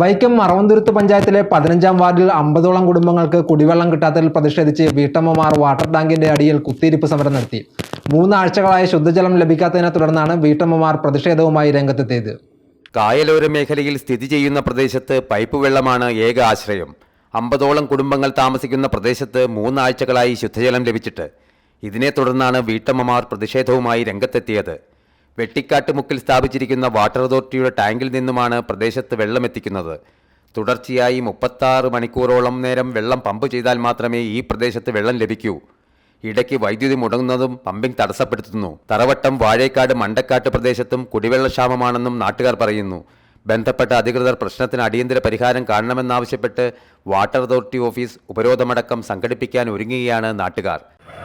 വൈക്കം മറവന്തുരുത്ത് പഞ്ചായത്തിലെ പതിനഞ്ചാം വാർഡിൽ അമ്പതോളം കുടുംബങ്ങൾക്ക് കുടിവെള്ളം കിട്ടാത്തതിൽ പ്രതിഷേധിച്ച് വീട്ടമ്മമാർ വാട്ടർ ടാങ്കിന്റെ അടിയിൽ കുത്തിയിരിപ്പ് സമരം നടത്തി. മൂന്നാഴ്ചകളായി ശുദ്ധജലം ലഭിക്കാത്തതിനെ തുടർന്നാണ് വീട്ടമ്മമാർ പ്രതിഷേധവുമായി രംഗത്തെത്തിയത്. കായലോര മേഖലയിൽ സ്ഥിതി ചെയ്യുന്ന പ്രദേശത്ത് പൈപ്പ് വെള്ളമാണ് ഏക ആശ്രയം. അമ്പതോളം കുടുംബങ്ങൾ താമസിക്കുന്ന പ്രദേശത്ത് മൂന്നാഴ്ചകളായി ശുദ്ധജലം ലഭിച്ചിട്ട്. ഇതിനെ തുടർന്നാണ് വീട്ടമ്മമാർ പ്രതിഷേധവുമായി രംഗത്തെത്തിയത്. വെട്ടിക്കാട്ടുമുക്കിൽ സ്ഥാപിച്ചിരിക്കുന്ന വാട്ടർ അതോറിറ്റിയുടെ ടാങ്കിൽ നിന്നുമാണ് പ്രദേശത്ത് വെള്ളമെത്തിക്കുന്നത്. തുടർച്ചയായി മുപ്പത്താറ് മണിക്കൂറോളം നേരം വെള്ളം പമ്പ് ചെയ്താൽ മാത്രമേ ഈ പ്രദേശത്ത് വെള്ളം ലഭിക്കൂ. ഇടയ്ക്ക് വൈദ്യുതി മുടങ്ങുന്നതും പമ്പിംഗ് തടസ്സപ്പെടുത്തുന്നു. തറവട്ടം വാഴേക്കാട് മണ്ടക്കാട്ട് പ്രദേശത്തും കുടിവെള്ളക്ഷാമമാണെന്നും നാട്ടുകാർ പറയുന്നു. ബന്ധപ്പെട്ട അധികൃതർ പ്രശ്നത്തിന് അടിയന്തര പരിഹാരം കാണണമെന്നാവശ്യപ്പെട്ട് വാട്ടർ അതോറിറ്റി ഓഫീസ് ഉപരോധമടക്കം സംഘടിപ്പിക്കാൻ ഒരുങ്ങുകയാണ് നാട്ടുകാർ.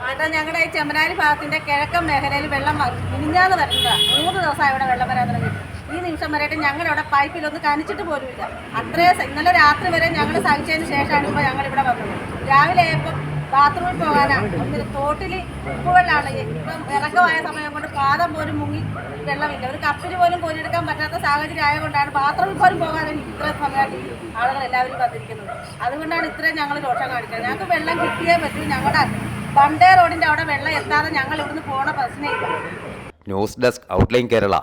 ആട്ടാ ഞങ്ങളുടെ ഈ ചെമ്മനാരി ഭാഗത്തിന്റെ കിഴക്കൻ മേഖലയിൽ വെള്ളം മിനിഞ്ഞാന്ന് വരുന്നതാണ് മൂന്ന് ദിവസമായി ഇവിടെ വെള്ളം വരാൻ തുടങ്ങി ഈ നിമിഷം വരെയായിട്ട് ഞങ്ങളുടെ അവിടെ പൈപ്പിലൊന്ന് കനിച്ചിട്ട് പോലുമില്ല. അത്രയും ഇന്നലെ രാത്രി വരെ ഞങ്ങൾ സഹിച്ചതിന് ശേഷമാണ് ഇപ്പോൾ ഞങ്ങൾ ഇവിടെ വന്നത്. രാവിലെ ആയപ്പോൾ ബാത്റൂമിൽ പോകാനാണ് ഒന്നിന് തോട്ടിൽ ഉപ്പുവെള്ളമാണ് ഇപ്പം ഇറക്കമായ സമയം കൊണ്ട് പാദം പോലും മുങ്ങി വെള്ളമില്ല. ഒരു കപ്പിന് പോലും കോരിയെടുക്കാൻ പറ്റാത്ത സാഹചര്യം ആയതുകൊണ്ടാണ് ബാത്റൂമിൽ പോലും എനിക്ക് ഇത്ര സമയമായിട്ട് ആളുകൾ എല്ലാവരും വന്നിരിക്കുന്നത്. അതുകൊണ്ടാണ് ഇത്രയും ഞങ്ങൾ ദോഷം കാണിക്കുന്നത്. ഞങ്ങൾക്ക് വെള്ളം കിട്ടിയേ പറ്റൂ ഞങ്ങളുടെ ബണ്ടേ റോഡിന്റെ അവിടെ വെള്ളം എത്താതെ ഞങ്ങൾ ഇവിടുന്ന് പോണ പ്രശ്നമില്ല. News desk outline Kerala.